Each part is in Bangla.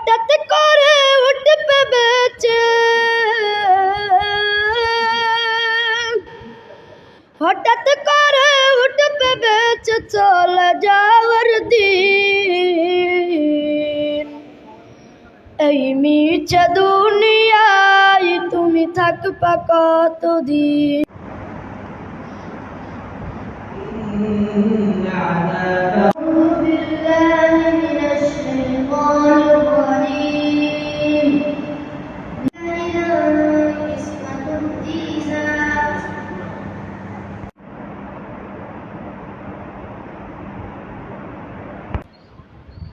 হঠাৎ করে উঠে ভেবেছে হঠাৎ করে উঠে ভেবেছে চলে যাওয়ার দিন। এই মিছে দুনিয়ায় তুমি থাকবা কতদিন? Yeah,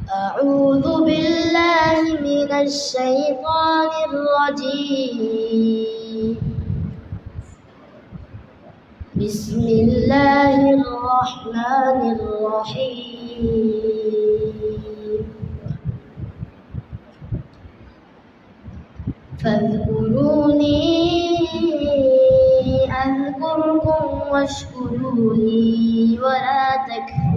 أعوذ بالله من الشيطان الرجيم. بسم الله الرحمن الرحيم. فاذكروني أذكركم واشكروا لي ولا تكفرون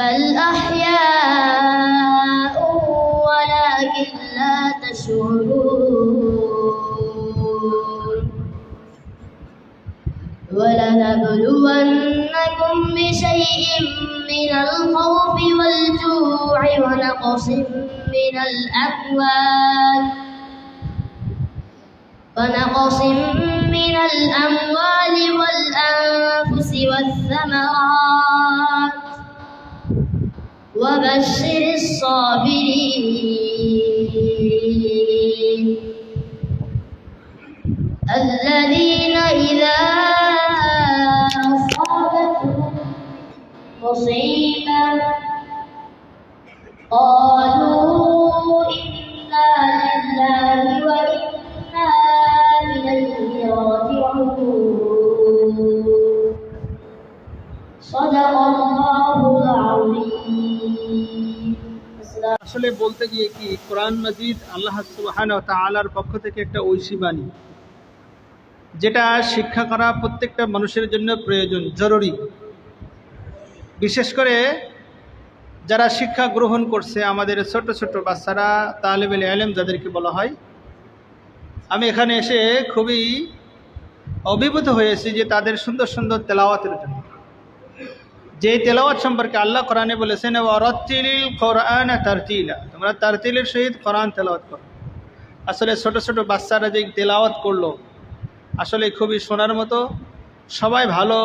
بل أحياء ولكن لا تشعرون ولنبلونكم بشيء من الخوف والجوع ونقص من الأموال ونقص من الأموال وبشر الصابرين. الذين إذا أصابتهم مصيبة قالوا إنا لله وإنا إليه راجعون. صدق الله العظيم. আসলে বলতে গিয়ে কি, কোরআন মজিদ আল্লাহ সুবহান তাআলার পক্ষ থেকে একটা ঐশী বাণী, যেটা শিক্ষা করা প্রত্যেকটা মানুষের জন্য প্রয়োজন, জরুরি। বিশেষ করে যারা শিক্ষা গ্রহণ করছে আমাদের ছোট ছোট বাচ্চারা, তালেবেল আলেম যাদেরকে বলা হয়, আমি এখানে এসে খুবই অভিভূত হয়েছি যে তাদের সুন্দর সুন্দর তেলাওয়াতের জন্য। যে তেলাওয়াত সম্পর্কে আল্লাহ কোরআনে বলেছেন অরতিলিল কোরআন তারতিলা। তোমরা তারতিলের সহিত কোরআন তেলাওয়াত করো। আসলে ছোট ছোট বাচ্চারা যে তেলাওয়াত করল, আসলে খুবই শোনার মতো। সবাই ভালো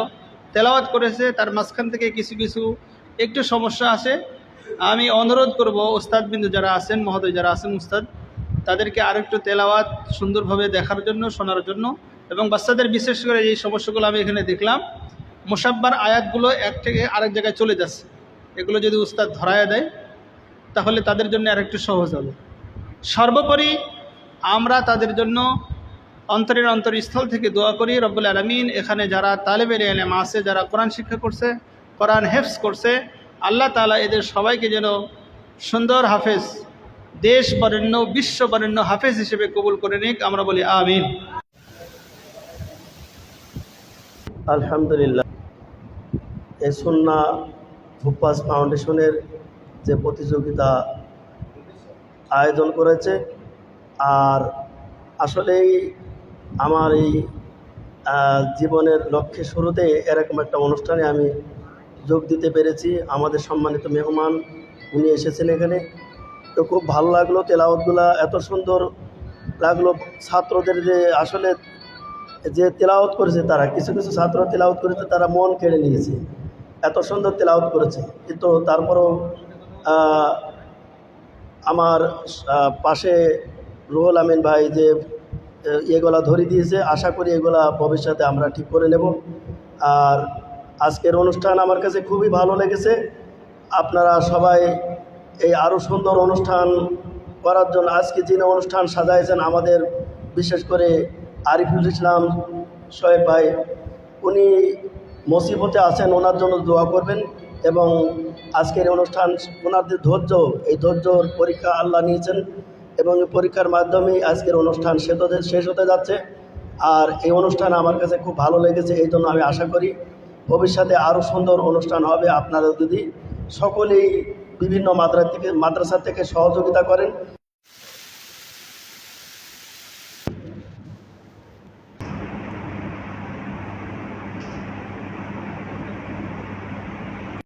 তেলাওয়াত করেছে, তার মাঝখান থেকে কিছু কিছু একটু সমস্যা আছে। আমি অনুরোধ করব ওস্তাদ বিন্দু যারা আছেন, মহোদয় যারা আছেন উস্তাদ তাদেরকে আরেকটু তেলাওয়াত সুন্দরভাবে দেখার জন্য, শোনার জন্য। এবং বাচ্চাদের বিশেষ করে এই সমস্যাগুলো আমি এখানে দেখলাম মোসাব্বার আয়াতগুলো এক থেকে আরেক জায়গায় চলে যাচ্ছে। এগুলো যদি উস্তাদ ধরায় দেয়, তাহলে তাদের জন্য আরেকটু সহজ হবে। সর্বোপরি আমরা তাদের জন্য অন্তরের অন্তরস্থল থেকে দোয়া করি, রব্বুল আলমিন। এখানে যারা তালেবের এলেম আছে, যারা কোরআন শিক্ষা করছে, কোরআন হেফস করছে, আল্লাহ তালা এদের সবাইকে যেন সুন্দর হাফেজ, দেশ বরেণ্য, বিশ্ব বরেণ্য হাফেজ হিসেবে কবুল করে নিক। আমরা বলি আমিন। আলহামদুলিল্লাহ। এই সন্না ভুপাস ফাউন্ডেশনের যে প্রতিযোগিতা আয়োজন করেছে। আর আসলেই আমার এই জীবনের লক্ষ্যে শুরুতে এরকম একটা অনুষ্ঠানে আমি যোগ দিতে পেরেছি। আমাদের সম্মানিত মেহমান উনি এসেছেন এখানে। তো খুব ভালো লাগল, তেলাওয়াতগুলা এত সুন্দর লাগল। ছাত্রদের যে আসলে যে তেলাওয়াত করেছে তারা, কিছু কিছু ছাত্র তেলাওয়াত করেছে, তারা মন কেড়ে নিয়েছে। এত সুন্দর তেলাওয়াত করেছে। কিন্তু তারপরও আমার পাশে রুহুল আমিন ভাই যে এগুলা ধরে দিয়েছে, আশা করি এগুলা ভবিষ্যতে আমরা ঠিক করে নেব। আর আজকের অনুষ্ঠান আমার কাছে খুবই ভালো লেগেছে। আপনারা সবাই এই আরও সুন্দর অনুষ্ঠান করার জন্য, আজকে যিনি অনুষ্ঠান সাজাইছেন আমাদের, বিশেষ করে আরিফুল ইসলাম সোহেব ভাই, উনি মুসিবতে আছেন, ওনার জন্য দোয়া করবেন এবং আজকের অনুষ্ঠান ওনার যে ধৈর্য, এই ধৈর্যর পরীক্ষা আল্লাহ নিয়েছেন এবং এই পরীক্ষার মাধ্যমেই আজকের অনুষ্ঠান শেষ হতে যাচ্ছে। আর এই অনুষ্ঠান আমার কাছে খুব ভালো লেগেছে, এই জন্য আমি আশা করি ভবিষ্যতে আরও সুন্দর অনুষ্ঠান হবে। আপনারা যদি সকলেই বিভিন্ন মাদ্রাসা থেকে মাদ্রাসা থেকে সহযোগিতা করেন